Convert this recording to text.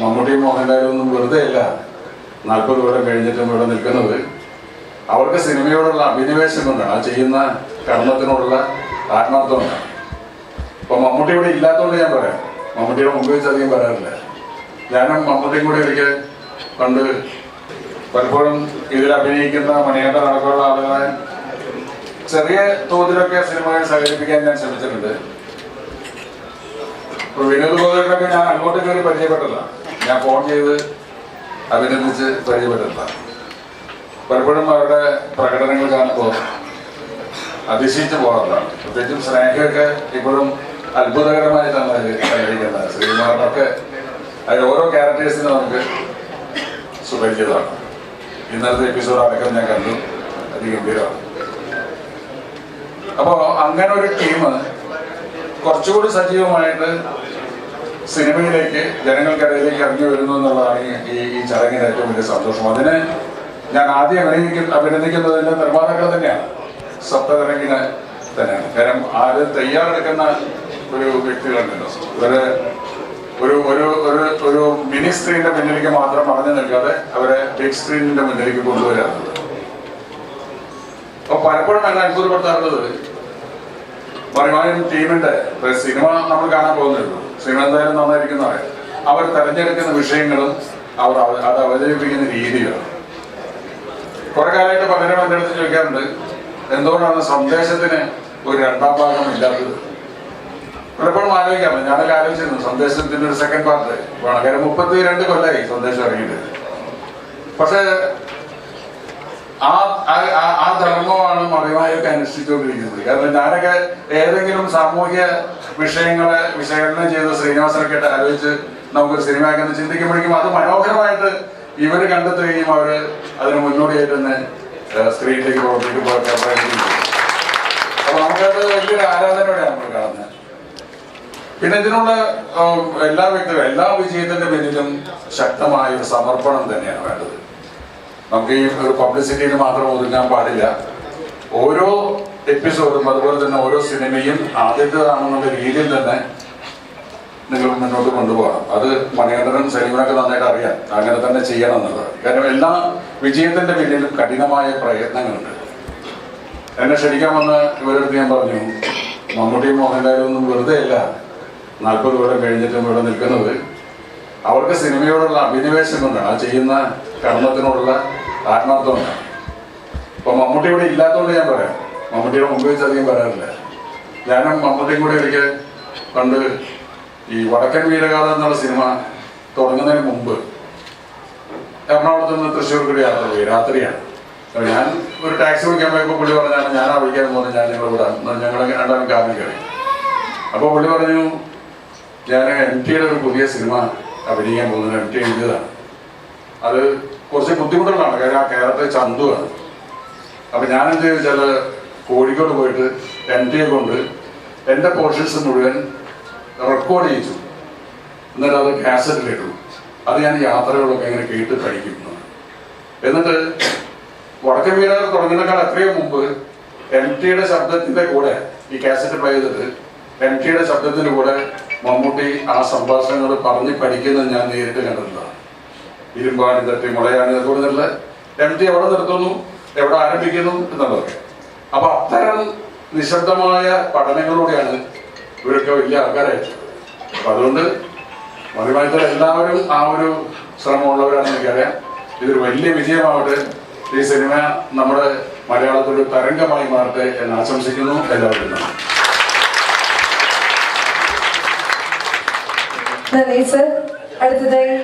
മമ്മൂട്ടിയും മോഹൻലാലും ഒന്നും വെറുതെ അല്ല. നാൽപ്പത് കൊല്ലം കഴിഞ്ഞിട്ടും ഇവിടെ നിൽക്കുന്നത്. അവർക്ക് സിനിമയോടുള്ള അഭിനിവേശം കൊണ്ടാണ്. ആ ചെയ്യുന്ന കർമ്മത്തിനോടുള്ള ആത്മാർത്ഥം ഇപ്പൊ മമ്മൂട്ടി ഇവിടെ ഇല്ലാത്തതുകൊണ്ട് ഞാൻ പറയാം. മമ്മൂട്ടിയുടെ മുമ്പ് വെച്ച് അധികം പറയാറില്ല. ഞാനും മമ്മൂട്ടിയും കൂടി ഒരിക്കൽ പണ്ട് പലപ്പോഴും ഇതിൽ അഭിനയിക്കുന്ന മണിയേട്ട നടക്കുള്ള ആളുകളെ ചെറിയ തോതിലൊക്കെ സിനിമയിൽ സഹകരിപ്പിക്കാൻ ഞാൻ ശ്രമിച്ചിട്ടുണ്ട്. വിനോദ് ഗോതറിനൊക്കെ ഞാൻ അങ്ങോട്ട് കയറി പരിചയപ്പെട്ടല്ല ഞാൻ ഫോൺ ചെയ്ത് അഭിനന്ദിച്ച് പരിചയപ്പെട്ടല്ല പലപ്പോഴും അവരുടെ പ്രകടനങ്ങൾ കാണുമ്പോൾ അതിശയിച്ച് പോകാറുള്ളതാണ് പ്രത്യേകിച്ചും സ്നേഹയൊക്കെ ഇപ്പോഴും അത്ഭുതകരമായിട്ടാണ് അവർ കണ്ടിരിക്കുന്നത് ശ്രീകുമാറിനൊക്കെ അതിൽ ഓരോ ക്യാരക്ടേഴ്സിനും നമുക്ക് സുപരിചിതമാണ്. ഇന്നത്തെ എപ്പിസോഡ് അടക്കം ഞാൻ കണ്ടു. അതിഗംഭീരമാണ് അപ്പോൾ അങ്ങനെ ഒരു ടീം കുറച്ചുകൂടി സജീവമായിട്ട് സിനിമയിലേക്ക് ജനങ്ങൾക്കിടയിലേക്ക് ഇറങ്ങി വരുന്നു എന്നുള്ളതാണ് ഈ- ഈ ചടങ്ങിന് ഏറ്റവും വലിയ സന്തോഷം. അതിന് ഞാൻ ആദ്യം അഭിനയിക്കുന്ന അഭിനന്ദിക്കുന്നതിന്റെ നിർമ്മാതാക്കൾ തന്നെയാണ്. സപ്തതരംഗിന് തന്നെയാണ്. കാരണം ആര് തയ്യാറെടുക്കുന്ന ഒരു വ്യക്തികളുണ്ടല്ലോ. ഇവർ ഒരു ഒരു ഒരു ഒരു മിനി സ്ക്രീനിന്റെ മുന്നിലേക്ക് മാത്രം പറഞ്ഞു നിൽക്കാതെ അവരെ ബിഗ് സ്ക്രീനിന്റെ മുന്നിലേക്ക് കൊണ്ടുവരാറുണ്ട്. അപ്പൊ പലപ്പോഴും ഞങ്ങൾ അത്ഭുതപ്പെടുത്താറുള്ളത് മറിമായും ടീമിന്റെ സിനിമ നമ്മൾ കാണാൻ പോകുന്നുള്ളൂ സിനിമ നന്നായിരിക്കുന്നവരെ അവർ തെരഞ്ഞെടുക്കുന്ന വിഷയങ്ങളും അവർ അവ- അത് അവതരിപ്പിക്കുന്ന രീതികളും. കുറെ കാലമായിട്ട് പലരും എന്റെ അടുത്ത് ചോദിക്കാറുണ്ട് എന്തുകൊണ്ടാണ് സന്ദേശത്തിന് ഒരു രണ്ടാം ഭാഗം ഇല്ലാത്തത്? പലപ്പോഴും ആലോചിക്കാറുണ്ട്. ഞാനൊക്കെ ആലോചിച്ചിരുന്നു സന്ദേശത്തിന്റെ ഒരു സെക്കൻഡ് പാർട്ട് കാര്യം മുപ്പത്തി രണ്ട് കൊല്ലായി സന്ദേശം ഇറങ്ങിയിട്ട്. പക്ഷേ ആ ആ- ധർമ്മമാണ് മറിമായൊക്കെ അനുഷ്ഠിച്ചുകൊണ്ടിരിക്കുന്നത്. കാരണം ഞാനൊക്കെ ഏതെങ്കിലും സാമൂഹ്യ വിഷയങ്ങളെ വിശകലനം ചെയ്ത ശ്രീനിവാസനൊക്കെ ആലോചിച്ച് നമുക്കൊരു സിനിമയൊക്കെ ചിന്തിക്കുമ്പോഴേക്കും അത് മനോഹരമായിട്ട് ഇവർ കണ്ടെത്തുകയും അവർ അതിന് മുന്നോടിയായിട്ട് തന്നെ സ്ത്രീയിലേക്ക് പ്രവർത്തിക്കുമ്പോൾ അപ്പൊ നമുക്കത് വലിയൊരു ആരാധനയോടെയാണ് നമ്മൾ കാണുന്നത്. പിന്നെ ഇതിനുള്ള എല്ലാ വ്യക്തികളും എല്ലാ വിജയത്തിന്റെ പിന്നിലും ശക്തമായ ഒരു സമർപ്പണം തന്നെയാണ് വേണ്ടത്. നമുക്ക് ഈ ഒരു പബ്ലിസിറ്റിയിൽ മാത്രം ഒതുങ്ങാൻ പാടില്ല. ഓരോ എപ്പിസോഡും അതുപോലെ തന്നെ ഓരോ സിനിമയും ആദ്യത്തേതാണെന്നുള്ള രീതിയിൽ തന്നെ നിങ്ങൾ മുന്നോട്ട് കൊണ്ടുപോകണം. അത് മണികണ്ഠനും സലീമനൊക്കെ നന്നായിട്ട് അറിയാം. അങ്ങനെ തന്നെ ചെയ്യണം എന്നുള്ളത്. കാരണം എല്ലാ വിജയത്തിന്റെ പിന്നിലും കഠിനമായ പ്രയത്നങ്ങളുണ്ട്. എന്നെ ക്ഷണിക്കാൻ വന്ന ഇവരടുത്ത് ഞാൻ പറഞ്ഞു മമ്മൂട്ടിയും മോഹൻലാലും ഒന്നും വെറുതെ അല്ല. നാൽപ്പത് കൊല്ലം കഴിഞ്ഞിട്ടും ഇവിടെ നിൽക്കുന്നത്. അവർക്ക് സിനിമയോടുള്ള അഭിനിവേശം കൊണ്ടാണ്. ആ ചെയ്യുന്ന കർമ്മത്തിനോടുള്ള ആത്മാർത്ഥമുണ്ട് ഇപ്പൊ മമ്മൂട്ടി ഇവിടെ ഇല്ലാത്തതുകൊണ്ട് ഞാൻ പറയാം. മമ്മൂട്ടിയുടെ മുമ്പ് വെച്ച് അധികം പറയാറില്ല. ഞാനും മമ്മൂട്ടിയും കൂടെ ഒരിക്കൽ പണ്ട് ഈ വടക്കൻ വീരഗാഥ എന്നുള്ള സിനിമ തുടങ്ങുന്നതിന് മുമ്പ് എറണാകുളത്ത് നിന്ന് തൃശ്ശൂർ കൂടി യാത്ര പോയി രാത്രിയാണ്. അപ്പൊ ഞാൻ ഒരു ടാക്സി വിളിക്കാൻ പോയപ്പോൾ പുള്ളി പറഞ്ഞാണ് ഞാൻ ആ വിളിക്കാൻ പോകുന്നത് ഞാൻ നിങ്ങളെ വിടാം. ഞങ്ങൾ രണ്ടാളും കാറിൽ കയറി. അപ്പോൾ പുള്ളി പറഞ്ഞു ഞാൻ എം ടിയുടെ ഒരു പുതിയ സിനിമ അഭിനയിക്കാൻ പോകുന്നത് എം ടി എഴുതിയതാണ്. അത് കുറച്ച് ബുദ്ധിമുട്ടുകളാണ്. കാര്യം ആ ചന്തു ചന്തുവാണ് അപ്പൊ ഞാൻ എന്ത് ചോദിച്ചാൽ കോഴിക്കോട് പോയിട്ട് എന്റെ കൊണ്ട് എന്റെ പോർഷൻസ് മുഴുവൻ റെക്കോർഡ് ചെയ്തു. എന്നിട്ട് അത് കാസറ്റിലിട്ടു അത് ഞാൻ യാത്രകളൊക്കെ ഇങ്ങനെ കേട്ട് പഠിക്കുന്നു. എന്നിട്ട് വടക്കൻ വീരാർ തുടങ്ങുന്നതിനേക്കാൾ എത്രയോ മുമ്പ് എം ടിയുടെ ശബ്ദത്തിന്റെ കൂടെ ഈ കാസറ്റ് പ്ലേ ചെയ്തിട്ട് എം ടിയുടെ ശബ്ദത്തിന്റെ കൂടെ മമ്മൂട്ടി ആ സംഭാഷണങ്ങൾ പറഞ്ഞ് പഠിക്കുന്നത് ഞാൻ നേരിട്ട് കണ്ടിട്ടുള്ളതാണ്. ഇരുമ്പാണി തട്ടി മുളയാണി അതുകൊണ്ട് നിന്നുള്ള എം എവിടെ നിർത്തുന്നു? എവിടെ ആരംഭിക്കുന്നു? എന്നുള്ളത് അപ്പൊ അത്തരം നിശബ്ദമായ പഠനങ്ങളിലൂടെയാണ് ഇവരൊക്കെ വലിയ ആൾക്കാരായിട്ട്. അപ്പൊ അതുകൊണ്ട് മതിമാനത്തിൽ എല്ലാവരും ആ ഒരു ശ്രമമുള്ളവരാണെന്ന് എനിക്കറിയാം ഇതൊരു വലിയ വിജയമാവട്ടെ. ഈ സിനിമ നമ്മുടെ മലയാളത്തിലൊരു തരംഗമായി മാറട്ടെ എന്ന് ആശംസിക്കുന്നു എല്ലാവരും. നന്ദി സർ. അടുത്തതായി